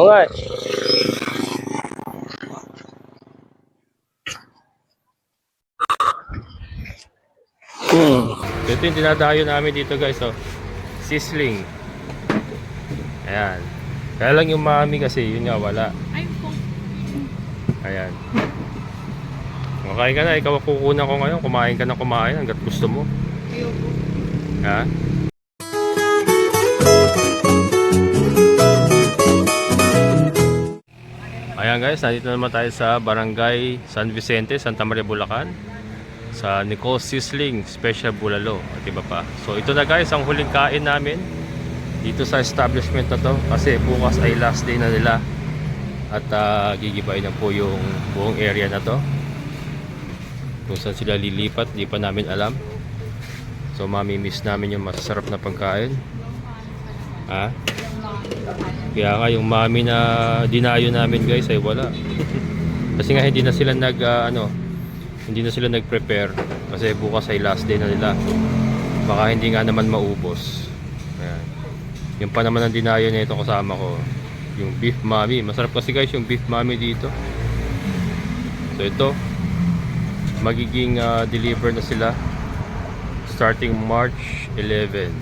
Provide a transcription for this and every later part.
Oo nga. Hmm. Ito yung dinadayo namin dito guys, oh. Sisling. Ayan. Kaya lang yung mami kasi, yun nga wala. Ayan. Makain ka na, ikaw kukunan ko ngayon. Kumain ka na kumain hanggat gusto mo. Ayoko. Ha? Ayan guys, nandito naman tayo sa Barangay San Vicente, Santa Maria, Bulacan sa Nicole Sisling Special Bulalo at iba pa. So ito na guys ang huling kain namin dito sa establishment na to kasi bukas ay last day na nila at uh, gigibayin na po yung buong area na to. Kung saan sila lilipat di pa namin alam. So mami-miss namin yung masasarap na pagkain. Ha kaya nga yung mami na dinayo namin guys ay wala. Kasi nga hindi na sila nag ah, ano hindi na sila nag-prepare. Kasi bukas ay last day na nila. Baka hindi nga naman maubos. Ayan. yung pa naman ang dinayo nito kasama ko yung beef mami. Masarap kasi guys yung beef mami dito. So ito magiging ah, deliver na sila starting March 11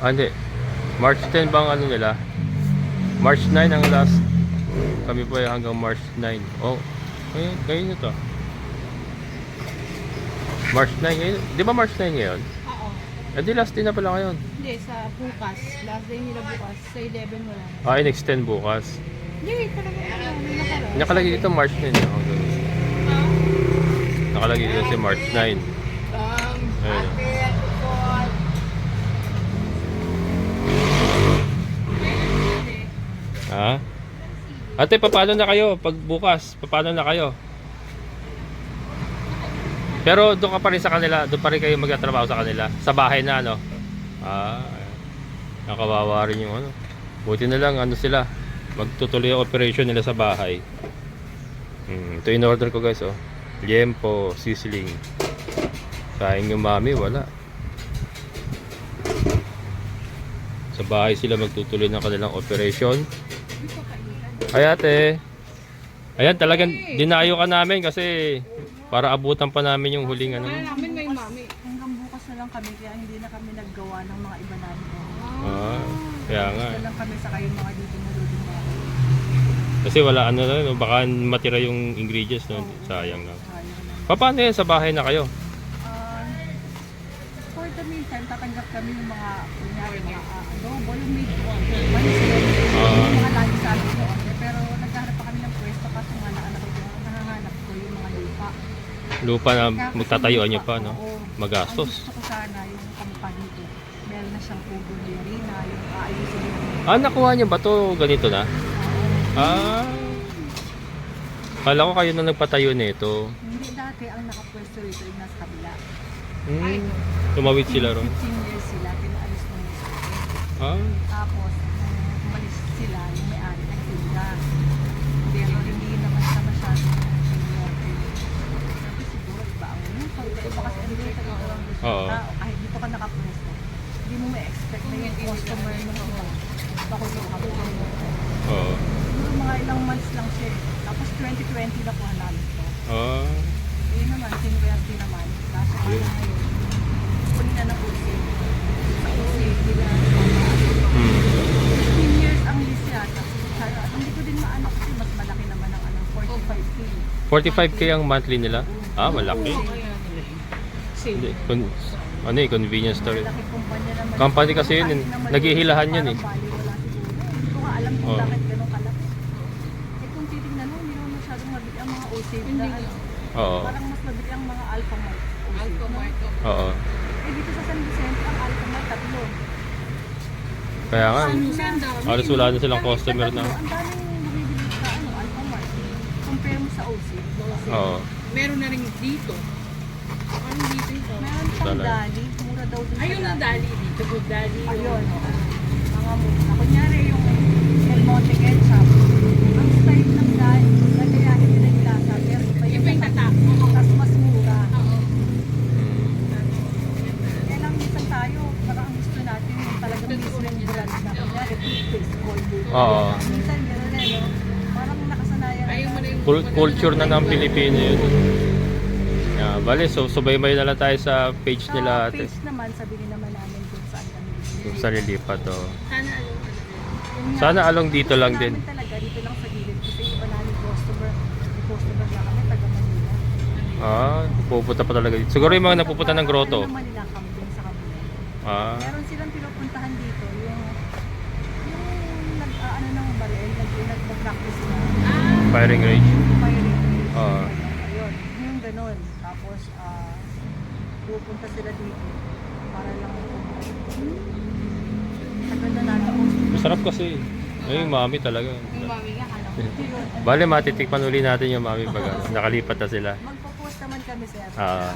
ah March 10 bang ano nila March 9 ang last kami po ay hanggang March 9 oh ngayon, ngayon na to March 9 ngayon di ba March 9 ngayon? Oo. eh di last day na pala ngayon Hindi, sa bukas. Last day nila bukas. Sa 11 wala. ah in-extend bukas Hindi, talaga. May nakaraan. nakalagay dito March 9 eh. Oh, ganun. nakalagay dito si March 9 Ayun. Ha? Ate, paano na kayo pag bukas? Paano na kayo? Pero doon ka pa rin sa kanila, doon pa rin kayo magtatrabaho sa kanila. Sa bahay na, no? Ah, nakawawa rin yung ano. Buti na lang, ano sila, magtutuloy ang operation nila sa bahay. Hmm, ito in order ko guys, oh. Liempo, sisling. Sayang yung mami, wala. Sa bahay sila magtutuloy ng kanilang operation. Ay ate. Ayan talagang dinayo ka namin kasi para abutan pa namin yung huling ano. Wala namin may mami. Hanggang bukas na lang kami kaya hindi na kami naggawa ng mga iba namin. Ah, kaya nga. Bukas na lang kami sa kayo mga dito na Kasi wala ano na, no, baka matira yung ingredients no. Sayang na. kaya Paano yan sa bahay na kayo? Ah, the meantime, tatanggap kami yung mga, kunyari, mga uh, adobo, yung made to order. Manis yun. Ah. yung mga lagi sa amin to order. Pero naghahanap pa kami ng pwesto kasi nga na anak ko, nanganganap ko yung mga lupa. Lupa na Kaya magtatayuan nyo pa, no? oo. Magastos. Ang gusto ko sana yung company ko. Meron na siyang ubo ni Rina, yung aayusin yung Ah, nakuha niyo ba to ganito na? Ah. Kala ko kayo na nagpatayo nito. Hindi dati ang nakapwesto rito yung nasa kabila. Hmm. Tumawid sila ron. 15 years sila, pinaalis mo nila. Ah. Tapos, nung umalis sila, yung may-ari ng tinda. Pero hindi naman siya masyadong senior. Sabi siguro, iba ang lupa. Iba kasi hindi ka dito ang gusto Oo. ng tao. Kahit dito ka nakapwesto, hindi mo ma-expect na yung customer mo na iba. Bakulo ka mo. Oo. Siguro mga ilang months lang siya. eh. Tapos 2020 na kuha namin ito. Ah. Eh naman, sinwerte naman. Kaso nga Yun. ngayon, kunin na ng usi. Sa usi, hindi na Hmm. 15 years ang lease yata. Kaya hindi ko din maano kasi mas malaki naman ang ano, 45k. 45k ang monthly nila? Ah, malaki. Hindi, con- ano eh, convenience store. Naman. Company kasi yun, naman naghihilahan yun eh. Hindi ko nga alam kung Oo. bakit ganun kalaki. Eh kung titignan mo, hindi naman masyadong mabili ang mga OC. Hindi na, ano, Oo. Parang mas mabili ang mga Alpha Mart. Alpha? Mart. Oo. Eh dito sa San Vicente, ang Alpha Mart tatlo. Kaya nga. Ano Ang dami. Halos wala na silang customer na. tatlo, Ang daming bumibili sa ano, Alpha Mart. Compare mo sa OC. Oo. Meron na rin dito. Ano dito ito? Meron pang Talaga. Dali. Mura daw sa Ayun ang dali dito. Good dali. Ayun. Mga mura. Kunyari yung El Monte Ketchup. Ang style ng Dali. Gagayahin nila yung lasa. Pero iba Iba yung tatak. Tapos mas mura. Oo. Kaya lang minsan tayo, parang ang gusto natin yung talagang mismo yung brand na. Kunyari, toothpaste, Colgate. Oo. Minsan gano'n eh, no? Parang nakasanayan. Ayaw mo na yung... Cul- culture na ng Pilipino yun. Yeah, bale, so subay-bay na lang tayo sa page Sa nila ate. page naman, sabihin naman namin kung saan kami. Kung sa lilipat oh. Sana ano. Yun nga, Sana along dito lang din. talaga, dito lang sa gilid. Kasi iba namin customer. Customer na kami, taga Manila. Ah, pupunta pa talaga dito. Siguro yung mga napupunta ng grotto. Naman nila kami din sa kabila. Ah, Meron silang pinupuntahan dito, yung yung nag ah, ano ng baril, nag nag-practice sila. Ah, firing range. Firing. Oo. Ayun, yung ganun. Tapos ah pupunta sila dito para lang Tagal na natin. Masarap kasi. Ay, yung mami talaga. yung mami nga, alam ko. Yun. Bale, matitikman uli natin yung mami pag ano, nakalipat na sila. Magpo-post naman kami sir. Ah,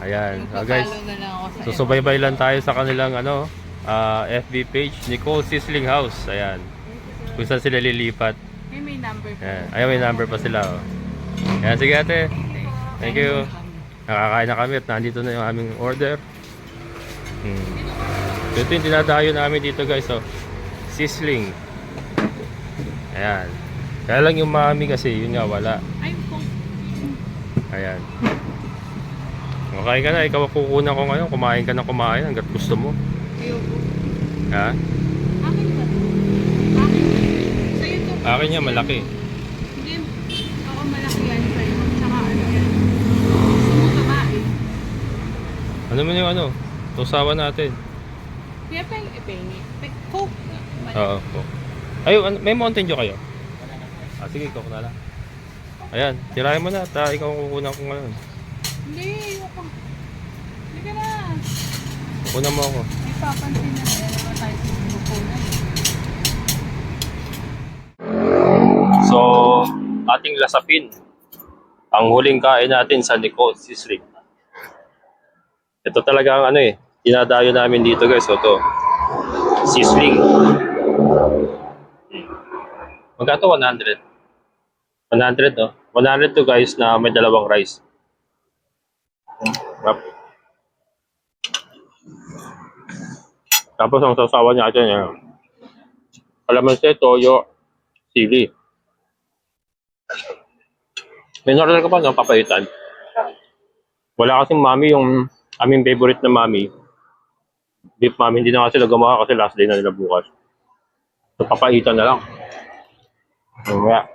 ayan. Ah, guys, Magpapalo na lang ako sa so subaybay lang tayo sa kanilang ano, ah, FB page, Nicole Sizzling House. Ayan. Kung saan sila lilipat. May may number pa. Ayan. Ayan, may number pa sila. Oh. Ayan, sige ate. Thank you. Nakakain na kami at nandito na yung aming order. Hmm. Ito yung dinadayo namin dito guys. Oh. Sizzling. Ayan. Kaya lang yung mami kasi, yun nga wala. Ay, Ayan. Okay ka na, ikaw kukunan ko ngayon. Kumain ka na kumain hanggat gusto mo. ayoko. Ha? Akin ba? Akin. Sa'yo to. Akin niya malaki. Hindi. Ako malaki yan sa'yo. Tsaka ano yan. Gusto mo babae. Ano man yung ano? Tusawan natin. Kaya pa yung ipengi. Pe- Coke. Oo. po. Ay, ano- may Mountain Dew kayo? Ah, sige, ikaw na lang. Ayan, tirahin mo na. Ta, ikaw ang kukunan ko ngayon. Hindi, ayoko. Hindi ka na. Kukunan mo ako. May papansin na eh, naman tayo sa grupo So, ating lasapin. Ang huling kain natin sa Nicole Sizzling. Ito talaga ang ano eh. Dinadayo namin dito guys. Ito. Sizzling. Hmm. Magkano 100? 100 no? 100 to guys na may dalawang rice. Yep. Tapos ang sasawa niya ito niya. Kalamansi, toyo, sili. May normal ka pa, no? Papaitan. Wala kasing mami yung aming favorite na mami. Beef mami, hindi na kasi sila gumawa kasi last day na nila bukas. So, papaitan na lang. Kaya,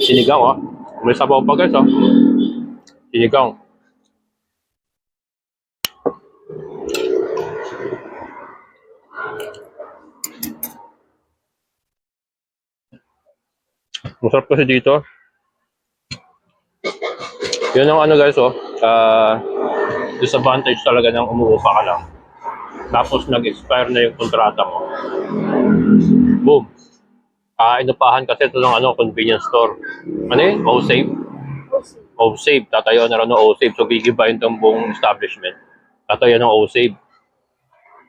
sinigang, oh. May sabaw pa, guys, oh. Sinigang. Masarap kasi dito. Yun ang ano guys, oh. Uh, disadvantage talaga ng umuupa ka lang. Tapos nag-expire na yung kontrata mo. Boom. Ah, inupahan kasi ito ng ano, convenience store. Ano yun? O-Save? O-Save. Tatayo na rin ng O-Save. So, gigibayin itong buong establishment. Tatayo ng O-Save.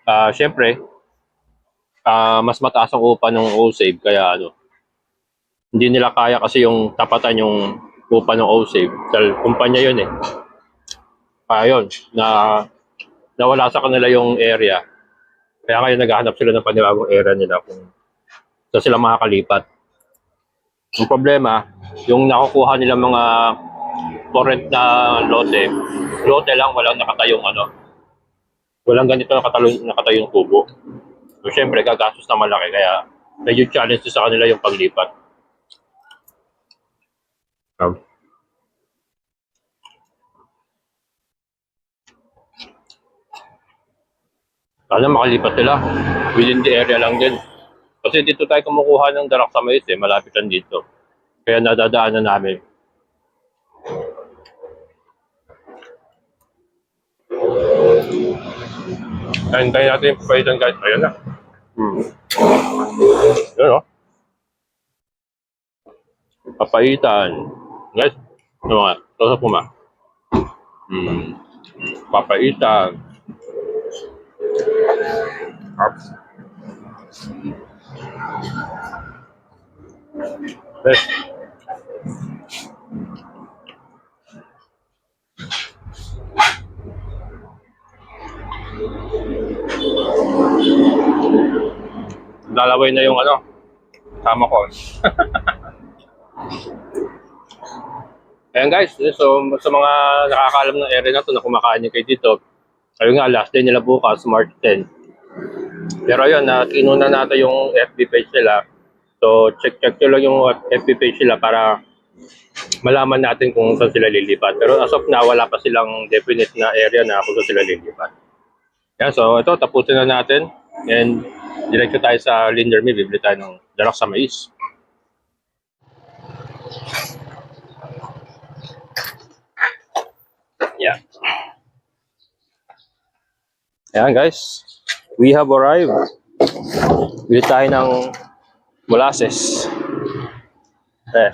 Ah, syempre, ah, mas mataas ang upa ng O-Save. Kaya ano, hindi nila kaya kasi yung tapatan yung upa ng O-Save. Dahil kumpanya yun eh. Kaya yun, na nawala sa kanila yung area. Kaya ngayon naghahanap sila ng panibagong area nila kung saan sila makakalipat. Yung problema, yung nakukuha nila mga current na lote, lote lang, walang nakatayong ano, walang ganito nakatayong, nakatayong tubo. So, syempre, gagastos na malaki, kaya medyo challenge sa kanila yung paglipat. Um, sana makalipat sila. Within the area lang din. Kasi dito tayo kumukuha ng darak sa mais eh. Malapit lang dito. Kaya nadadaanan namin. Kain tayo natin yung papaitan guys. Ayan na. Hmm. Ayan o. Papaitan. Guys, ano nga? Tosok mo ma. Hmm. Papaitan. Ups. Yes. lalaway na yung ano, tama ko. Ayan guys, so sa mga nakakaalam ng area na to na kumakain niyo kayo dito, ayun nga, last day nila bukas, March 10. Pero ayun, na kinuna natin yung FB page nila. So, check-check nyo lang yung FB page nila para malaman natin kung saan sila lilipat. Pero as of now, wala pa silang definite na area na kung saan sila lilipat. Yan, so ito, tapusin na natin. And diretso tayo sa Lindermere, bibili tayo ng dalak sa mais. Yeah. Ayan guys, we have arrived. Bili tayo ng molasses. Eh.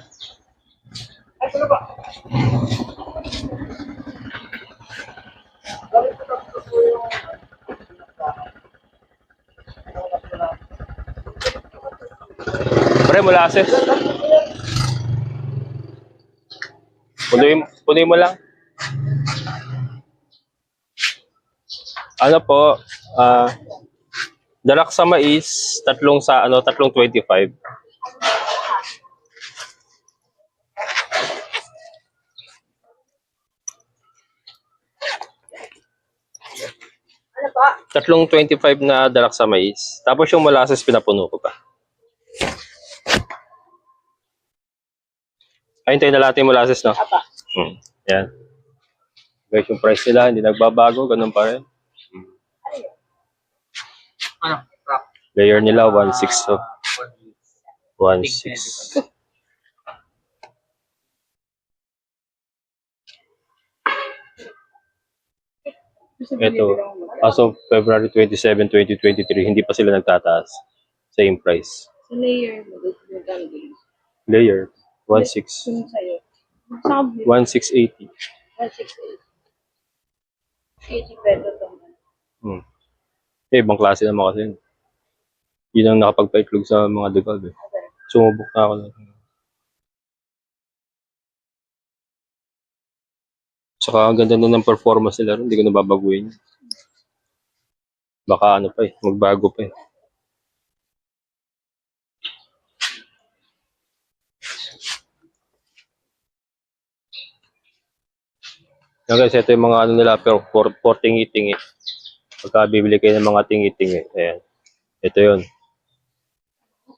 Pre, molasses. Punuin, punuin mo lang. Ano po, ah, dalak sa mais, tatlong sa, ano, tatlong 25. Ano pa? Tatlong 25 na dalak sa mais. Tapos yung molasses, pinapuno ko pa. Ay, hintayin na natin yung molasses, no? Apa. Hmm. Yan. Guys, yung price nila, hindi nagbabago, ganun pa rin. Ano? Rock. Layer nila, 1.6 so. 1.6. Ito, as of February 27, 2023, hindi pa sila nagtataas. Same price. Sa layer mo. Layer, 1.6. Yung sa'yo. Sa 1.680. 168. 80 pesos Hmm. Eh, ibang klase naman kasi. yun. Yun ang nakapagpaitlog sa mga degal eh. Sumubok na ako. na- Saka ang ganda na ng performance nila rin. Hindi ko nababaguhin. Baka ano pa eh. Magbago pa eh. Yan guys, ito yung mga ano nila pero for, for tingi-tingi. Pagka bibili kayo ng mga tingi-tingi. Ayan. Ito yun.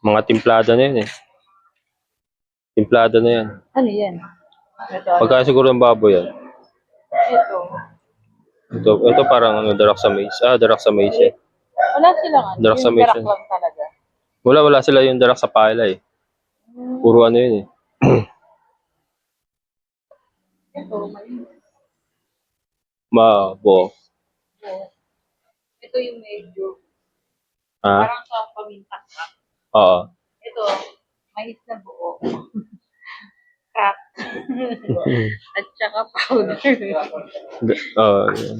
Mga timplada na yun eh. Timplada na yan. Ano yan? Ito. Pagka siguro ng baboy yan. Ito. Ito, ito parang ano, darak sa mais. Ah, darak sa mais eh. Wala silang ano. Darak sa yung darak lang talaga. Wala, wala sila yung darak sa pala eh. Puro ano yun eh. Ito. maliit. Mabo. Ito yung medyo. Ah, Parang sa pamintak ka. oo. Ito. Mais na buo. Crack. At saka powder. D- Oo, yun.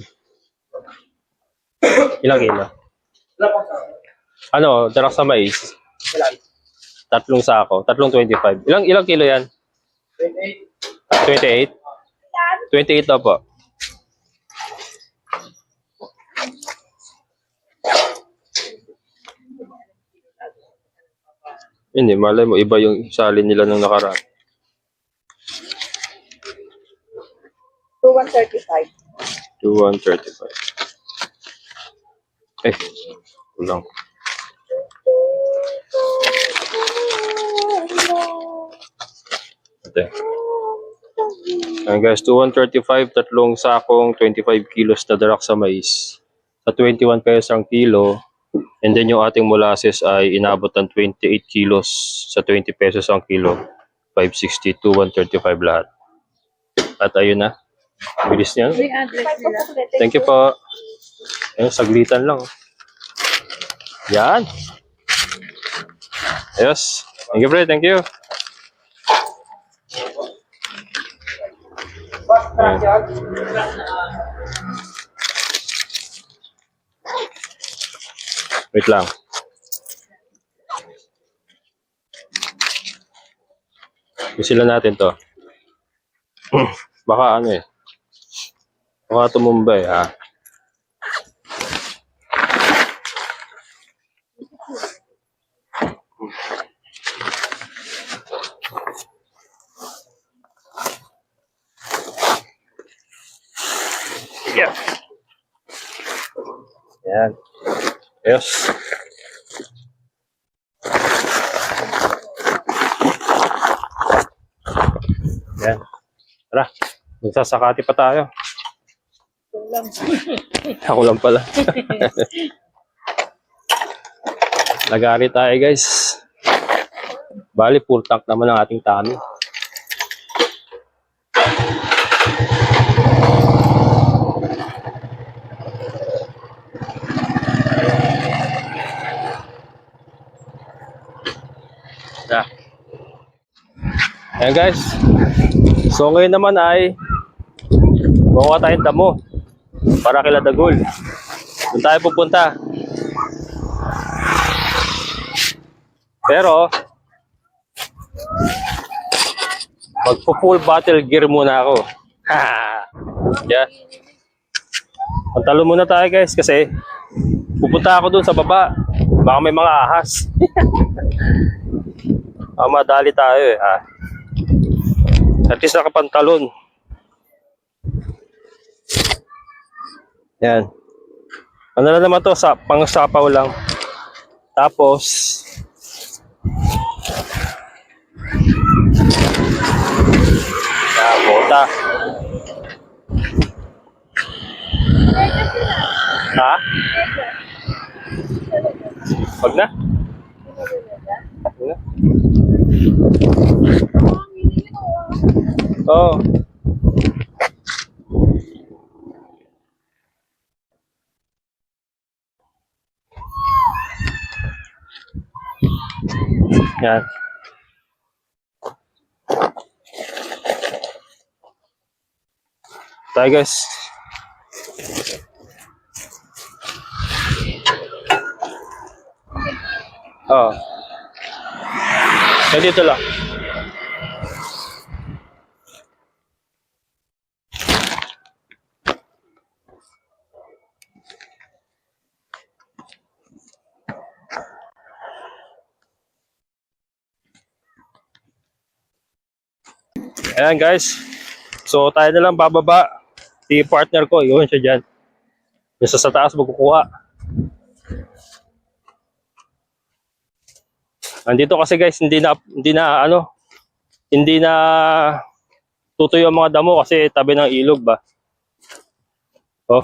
Ilang kilo? Ano, darak sa mais? Tatlong sako. Tatlong 25. Ilang ilang kilo yan? 28. 28 daw po. Hindi, malay mo, iba yung salin nila nung nakaraan. To 135. To 135. Eh, kulang. Ate. Ayan guys, to 135, tatlong sakong 25 kilos na darak sa mais. Sa 21 pesos ang kilo. And then yung ating molasses ay inabot ng 28 kilos sa 20 pesos ang kilo. 560 to 135 lahat. At ayun na. Bilis niya. May address nila. Thank you po. Ayun, saglitan lang. oh. Yan. Ayos. Thank you, Fred. Thank you. Ayan. Wait lang. Isilan natin to. Baka ano eh. Baka tumumba eh ha. Yeah. Yeah. Ayos. Yan. Tara. Magsasakati pa tayo. Ako lang pala. Nagari tayo guys. Bali, full tank naman ang ating tummy. Yeah. Ayan guys. So ngayon naman ay kukuha tayong damo para kila Dagol. Doon tayo pupunta. Pero magpo full battle gear muna ako. Ha. yeah. Pantalo muna tayo guys kasi pupunta ako doon sa baba. Baka may mga ahas. Ah, madali tayo eh. Ah. At least nakapantalon. Yan. Ano na naman to? Sa, pang sapaw lang. Tapos, Ah, bota. Ha? Wag na. Wag na. Oo. Yan. Tayo guys. Oo. Oh. dito lang. Ayan guys. So tayo na lang bababa. Si partner ko, yun siya dyan. Yung sa, sa taas magkukuha. Nandito kasi guys, hindi na hindi na ano, hindi na tutuyo ang mga damo kasi tabi ng ilog ba. Oh.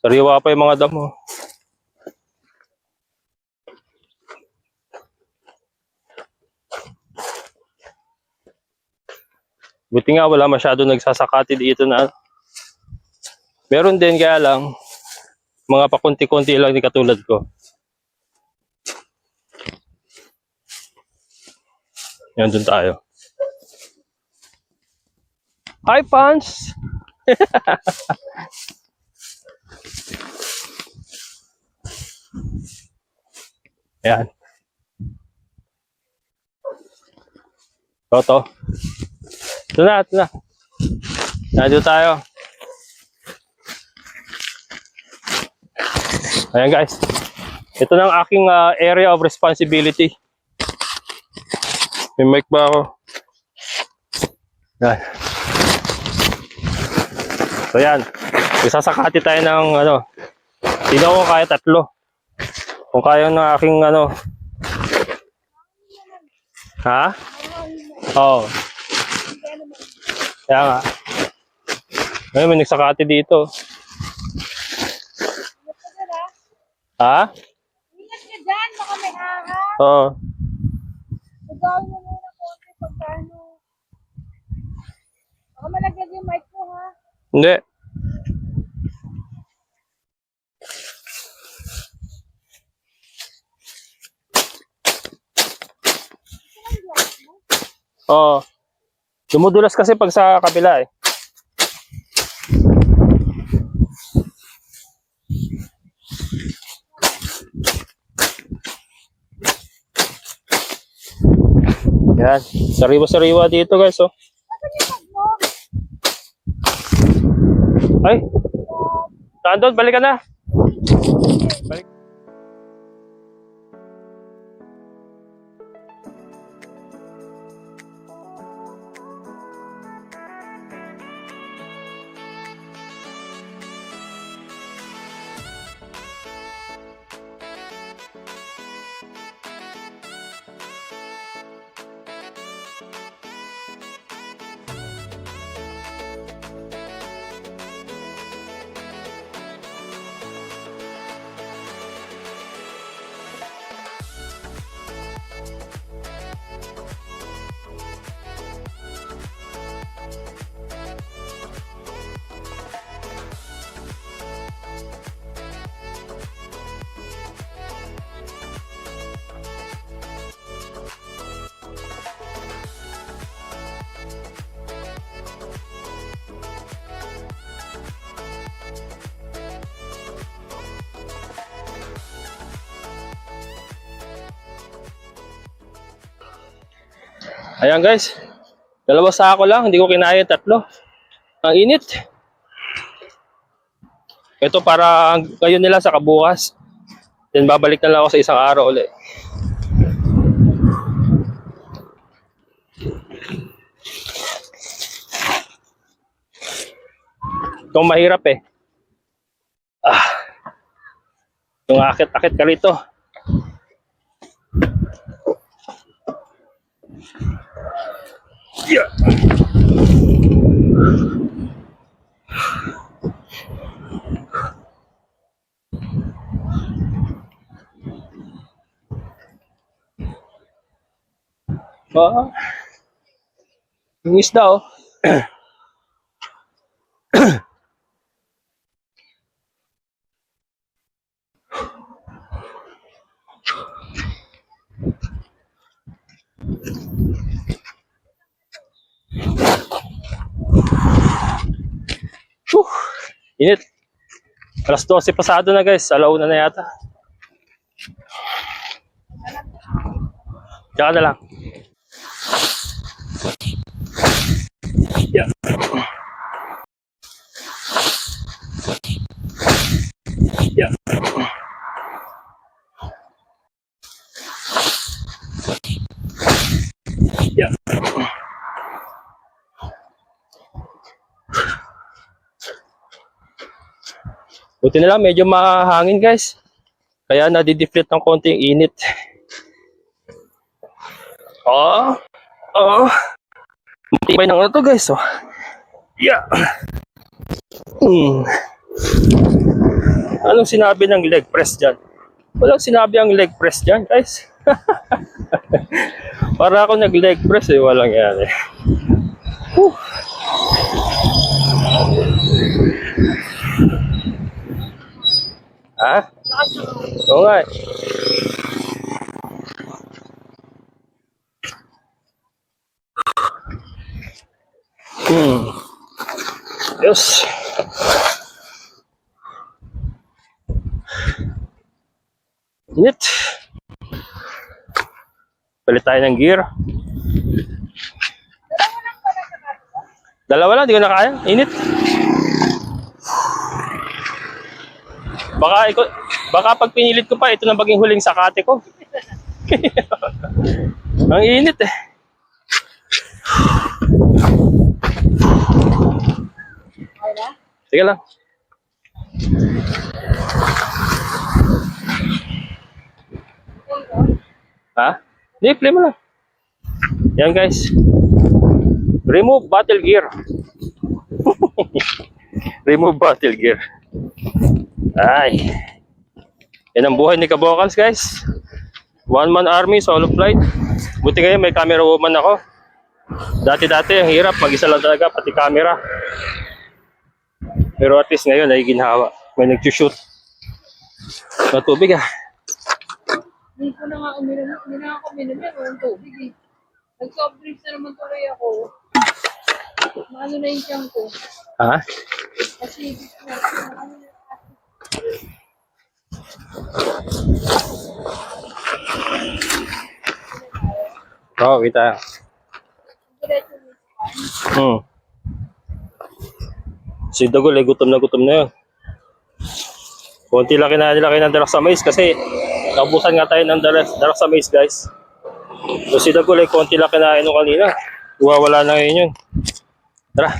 Sariwa pa yung mga damo. Buti nga wala masyado nagsasakati dito na. Meron din kaya lang mga pakunti-kunti lang ni katulad ko. Yan dun tayo. Hi, Pans! Yan. Toto. Ito na, ito na. Nandito tayo. Ayan guys. Ito na ang aking ah, area of responsibility. May mic ba ako? Yan. So yan. Isasakati tayo ng ano. Hindi ko kaya tatlo. Kung kaya ng aking ano. Ha? Oo. Kaya nga. Ngayon may nagsakati dito. Ha? Ingat ka dyan, baka may ahas. Oo. Magawin mo muna konti pagkano. Baka malagyan yung mic mo ha. Hindi. Oo. Dumudulas kasi pag sa kabila eh. Yan. Sariwa-sariwa dito guys oh. Ay. Nandun, balik ka na. Ayan guys. Dalawa sako lang, hindi ko kinaya tatlo. Ang init. Ito para ngayon nila sa kabukas. Then babalik na lang ako sa isang araw ulit. Itong mahirap eh. Ah. Yung akit-akit ka rito. Yeah. Ah. Yung isda oh. Init. Alas 12 pasado na guys. Alauna na yata. Tsaka na lang. Yeah. Yeah. Yeah. Buti na lang, medyo mahangin guys. Kaya nadideflate ng konting init. Oh, oh. Matibay ng ano to guys. Oh. Yeah. Hmm. Anong sinabi ng leg press dyan? Walang sinabi ang leg press dyan guys. Para ako nag leg press eh. Walang yan eh. Ha? Oo nga. Hmm. Yes. Init. Palit tayo ng gear. Dalawa lang, di ko na kaya. Init. Baka, iko, baka pag pinilit ko pa, ito na maging huling sakate ko. Ang init eh. Sige lang. Ha? Hindi, play mo lang. Yan guys. Remove battle gear. Remove battle gear. Ay. Yan ang buhay ni Kabokals guys. One man army, solo flight. Buti kayo may camera woman ako. Dati-dati ang hirap, mag-isa lang talaga, pati camera. Pero at least ngayon ay ginhawa. May nag-shoot. Na tubig ah. Hindi ko na nga uminom. Hindi na ako uminom. Walang tubig eh. Nag-soft drinks na naman tuloy ako. Maano na yung tiyan ko. Ha? Kasi. Ano na. Oo, oh, kita. Hmm. Si Dagol eh, gutom na gutom na yun. Kunti lang kinain nila kayo ng dalak sa kasi naubusan nga tayo ng sa mais guys. So si Dagol eh, konti lang kinain nung kanina. Iwawala na ngayon yun. Tara.